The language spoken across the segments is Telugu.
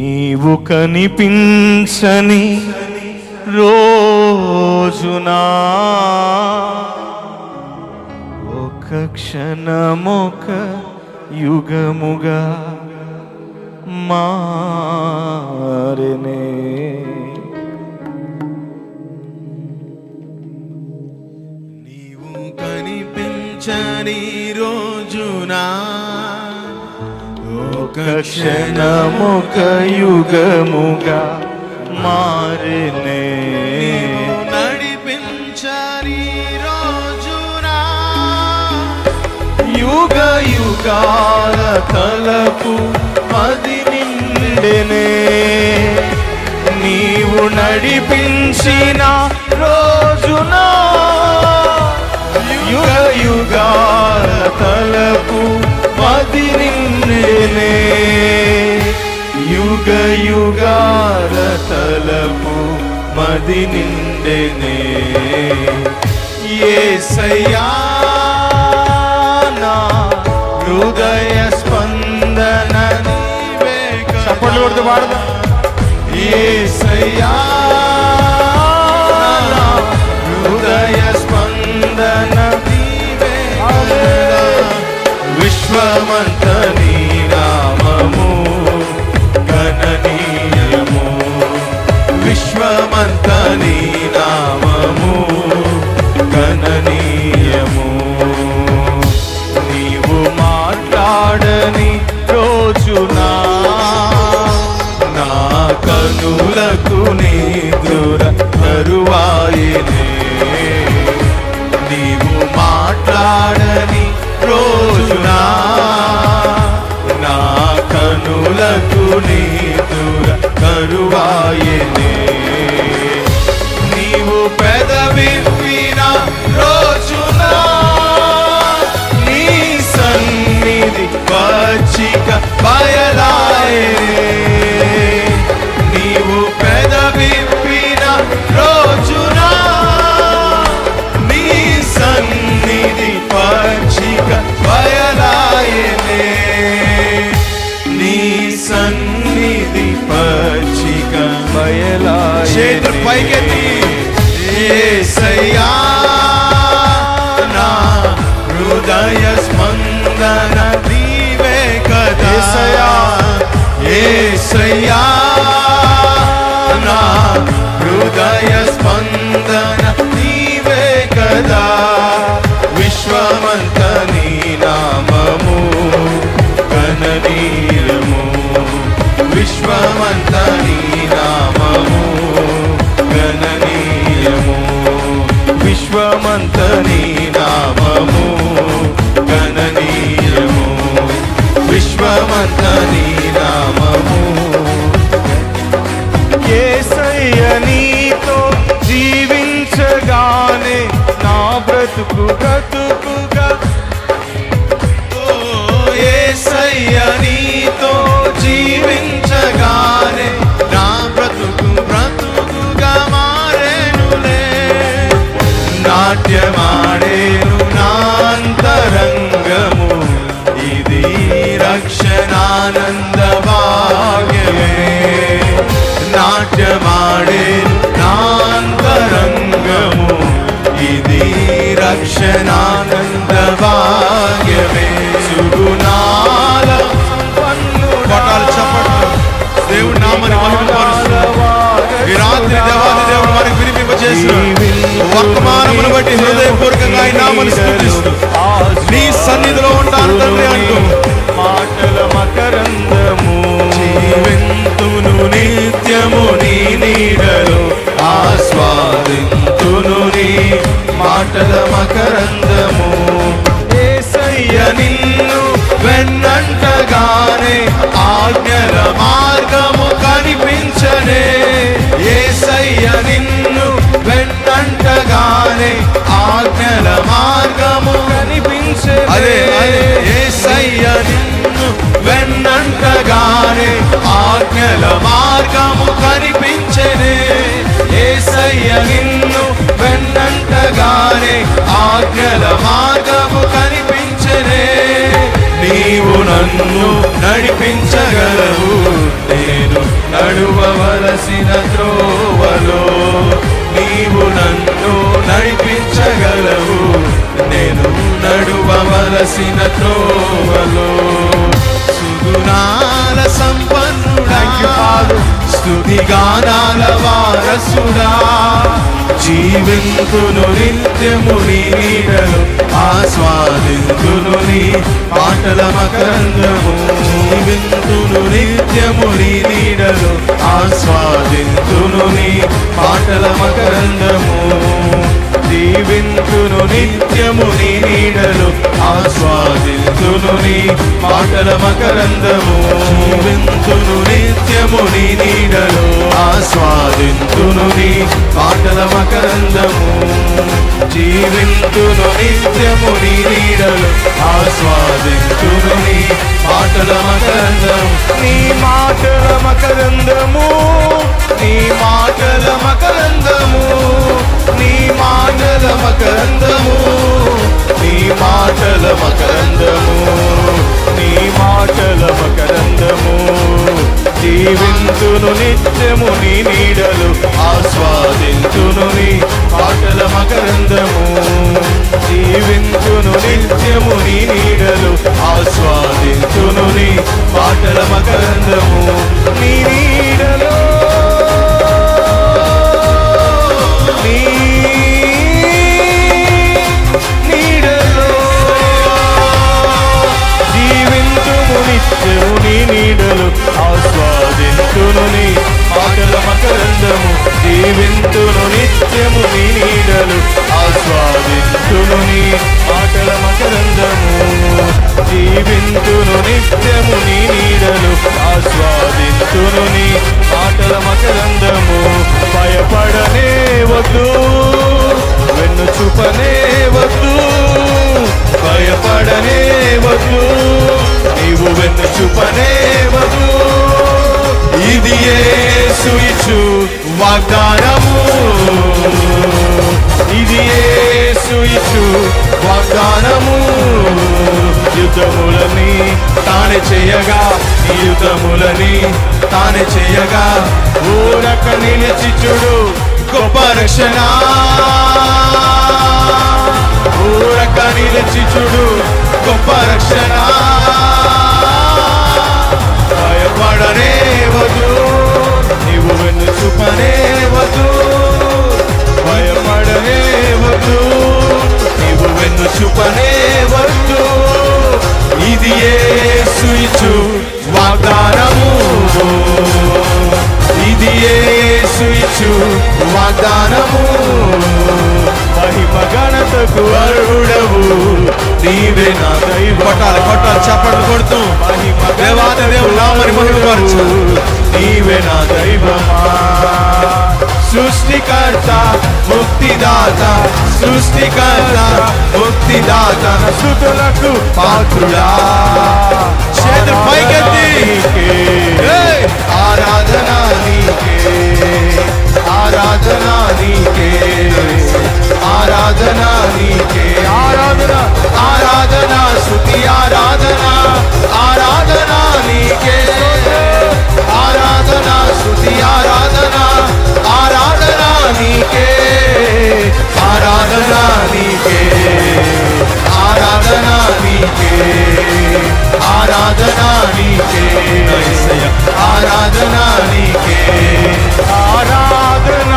నీవు కనిపించని రోజునా? ఒక క్షణమొక యుగముగా మారనే. నీవు కనిపించని రోజునా? ఒక క్షణమొక యుగముగా మారనే. నీవు నడిపించని రోజునా. యుగ యుగాల తలపు మది నిండెనే. నీవు నడిపించిన రోజున యుగ యుగాల తలపు మది నిండెనే యుగ యుగాల తలపు మది నిండెనే యేసయ్యా నా హృదయ స్పందన నీవే కదా. చప్పట్లు కొడుతూ విశ్వమంత నీ నామము. గణనీయము కనులకు నిద్ర కరువాయనే చేతులు పైకెత్తి. యేసయ్యా నా హృదయ స్పందన నీవే కదా యేసయ్యా. యేసయ్యా నా హృదయ స్పందన నీవే కదా విశ్వమంత నాట్యమాడేను నాంతరంగము ఇది రక్షణానంద భాగ్యమే నాట్యమాడేను నాంతరంగము ఇది రక్షణానంద భాగ్యమే సుగుణాల కొట్టాలి చప్పట్లు. దేవుడి నామాన్ని మహిమపరుస్తూ. ఈ రాత్రి దేవాది దేవుడు మనకి వినిపింపచేసిన వర్తమానమును కాబట్టి హృదయపూర్వకంగా ఆయన నామను స్తుతిస్తూ నీ సన్నిధిలో ఉంటాను తండ్రి అంటూ మాటల మకరందము జీవింతును నిత్యము నీ నీడలో ఆస్వాదింతును నీ మాటల మకరందము. ఏసయ్య నిన్ను వెన్నంటగానే ఆజ్ఞల మార్గము కనిపించనే. ఆజ్ఞల మార్గము కనిపించనే నీవు నన్ను నడిపించగలవు. నేను నడువవలసిన త్రోవలో నీవు నన్ను నడిపించగలవు. నేను నడువవలసిన త్రోవలో. సుగుణాల సంపన్నుడా. స్తుతి గానాల వారసుడా. జీవింతును నిత్యము నీ నీడలు ఆస్వాదింతును నీ పాటల మకరందము జీవింతును నిత్యము నీ నీడలు ఆస్వాదింతును నీ పాటల మకరందము దీవింతును నిత్యము నీ నీడలు ఆస్వాదించును నీ పాటల మకరందము. జీవింతును నిత్యము నీ నీడలు ఆస్వాదించును నీ పాటల మకరందము. జీవించును నిత్యము నీ నీడలు ఆస్వాదించును నీ పాటల మకరందము. నీ మాటల మకరందము నీ మాటల జీవింతును నిత్యము నీ నీడలు. ఆస్వాదించును నీ పాటల మకరందము. జీవించును నిత్యము నీ నీడలు. ఆస్వాదించును నీ పాటల మకరందము. నీ నీడలు యేసు వాగ్దానము. ఇది యేసు ఇచ్చు వాగ్దానము. యుద్ధములని తానే చేయగా యుద్ధములని తానే చేయగా ఊరక నిలిచి చూడు గొప్ప రక్షణ. ఊరక నిలిచి చూడు గొప్ప రక్షణ. భయపడనే వదు నీవు వెన్ను చూపనే నీవు వెన్ను చూపనే ఇది యేసు వాగ్దానము. ఇది వాగ్దానము. మహిమ గణతకు అరుడ నీవే నా దైవం కొట్టాలి కొట్టాలి చప్పట్లు కొడుతూ మహిమ దేవుడు నామని మహిమపరచు. నీవే నా దైవమా సృష్టికర్త ముక్తిదాత సృష్టికర్త ముక్తిదాత సుతులకు పాత్రుడా చేతులు పైకెత్తి. నీకే. ఆరాధన నీకే ఆరాధన నీ శృతి ఆరాధన ఆరాధన నీకే ఆరాధన శృతి ఆరాధన ఆరాధన నీకే ఆరాధన నీకే ఆరాధన నీకే ఆరాధన నీకే ఆరాధన నీకే ఆరాధన ఆరాధన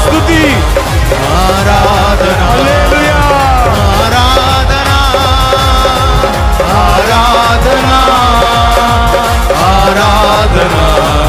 స్థుతి. ఆరాధన. ఆరాధన. ఆరాధన. ఆరాధన.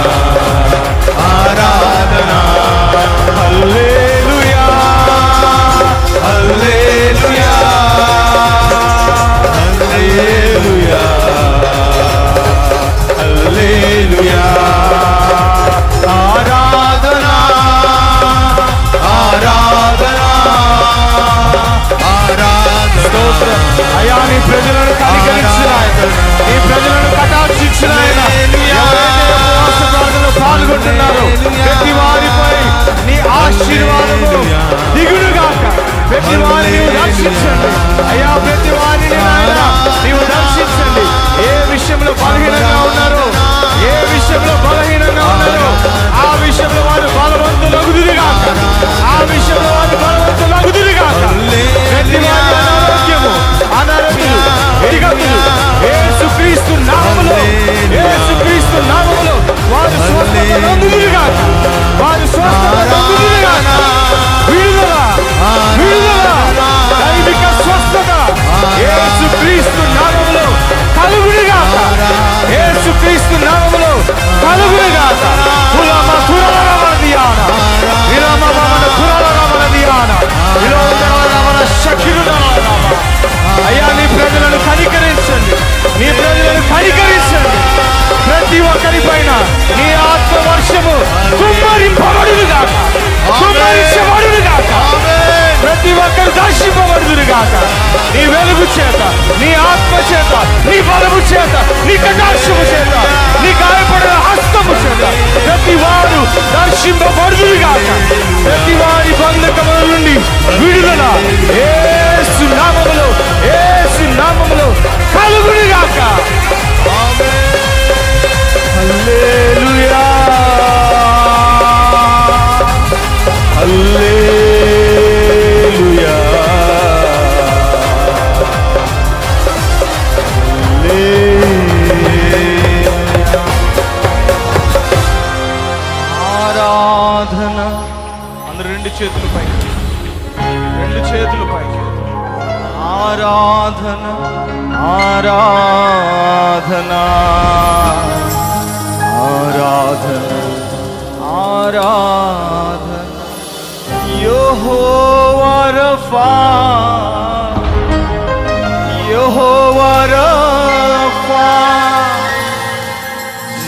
ప్రతి ఒక్కరి పైన నీ ఆత్మ వర్షము కుమ్మరింపబడును గాక కుమ్మరించబడును గాక ప్రతి ఒక్కరు దర్శింపబడుదురు గాక నీ వెలుగు చేత నీ ఆత్మ చేత నీ బలము చేత నీ కటాక్షము చేత నీ గాయపడిన హస్తము చేత ప్రతి వారు దర్శింపబడుదురు గాక ప్రతి వారి బంధకముల నుండి విడుదల. ఏసు నామములో ఏసు నామములో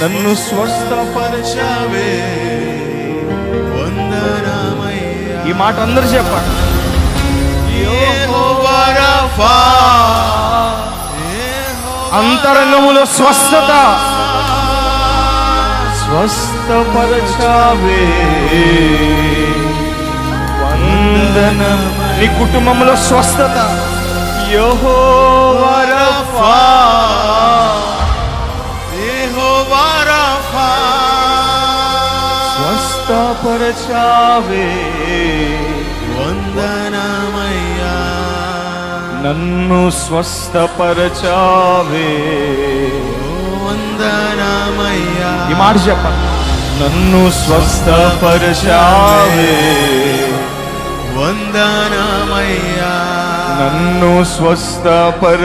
నన్ను స్వస్థపరచవే. వందనమయ్యా. ఈ మాట అందరూ చెప్పండి. యెహోవా రఫా. అంతరంగములో స్వస్థత. స్వస్థపరచావే. నీ కుటుంబంలో స్వస్థత. యెహోవారఫా యెహోవా రఫా. స్వస్థపరచావే. వందనమయ్యా. నన్ను స్వస్థపరచావే. వందనమయ్యా. ఈ మాట చెప్పండి. నన్ను స్వస్థపరచావే. నన్ను స్వస్థపరచావే.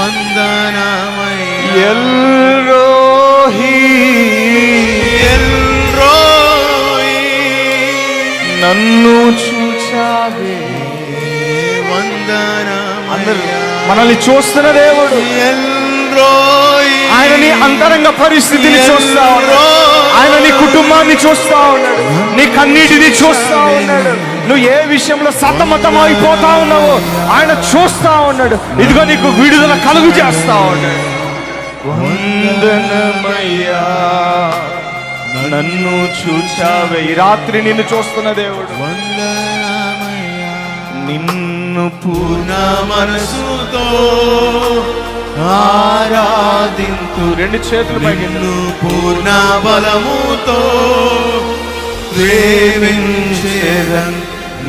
వందనమయ్యా ఎల్రోహి. ఎల్రోయి నన్ను చూచావే. అందరూ మనల్ని చూస్తున్న దేవుడు. ఆయన నీ అంతరంగ పరిస్థితిని చూస్తా ఉన్నాడు. ఆయన నీ కుటుంబాన్ని చూస్తా ఉన్నాడు. నీ కన్నీటిని చూస్తా ఉన్నాడు. నువ్వు ఏ విషయంలో సతమతం అయిపోతా ఉన్నావో ఆయన చూస్తా ఉన్నాడు. ఇదిగో నీకు విడుదల కలుగు చేస్తా ఉన్నాడు. వందనమయ్యా నన్ను చూచావే. ఈ రాత్రి నిన్ను చూస్తున్న దేవుడు. వందనమయ్యా. నిన్ను పూర్ణ మనసుతో ఆరాధింతు రెండు చేతులు పైకి నిన్ను పూర్ణ బలముతో ప్రేమించేదన్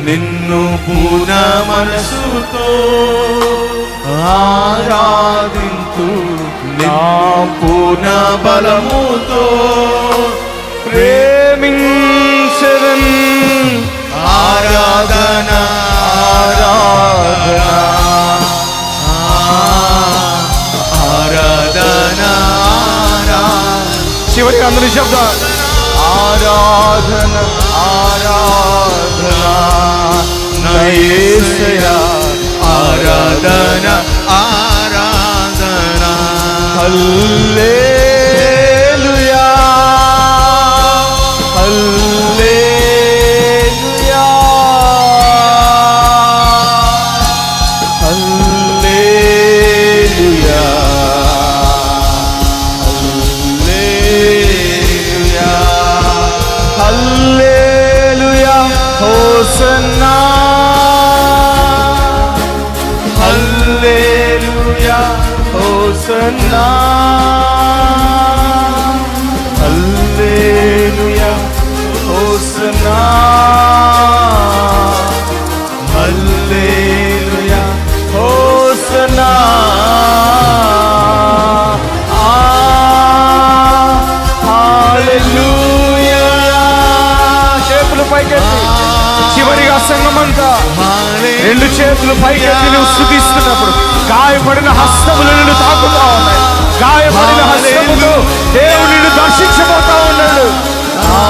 నిన్ను పూర్ణ మనసుతో ఆరాధింతు నా పూర్ణ బలముతో ప్రేమించదన్. ఆరాధన ఆరాధన. ఆరాధన చివరికి అందరి శబ్ద ఆరాధన ఆరాధన. ఏసయా ఆరాధన ఆరాధన. హల్లే Hosanna 困难。చివరిగా సంగమంతా. రెండు చేతులు పైకెత్తి నువ్వు స్థుతిస్తున్నప్పుడు గాయపడిన హస్తములు నిన్ను తాకుతా ఉన్నాయి. గాయపడిన హస్తములు దేవుడు నిన్ను దర్శించబోతా ఉన్నాడు. ఆ,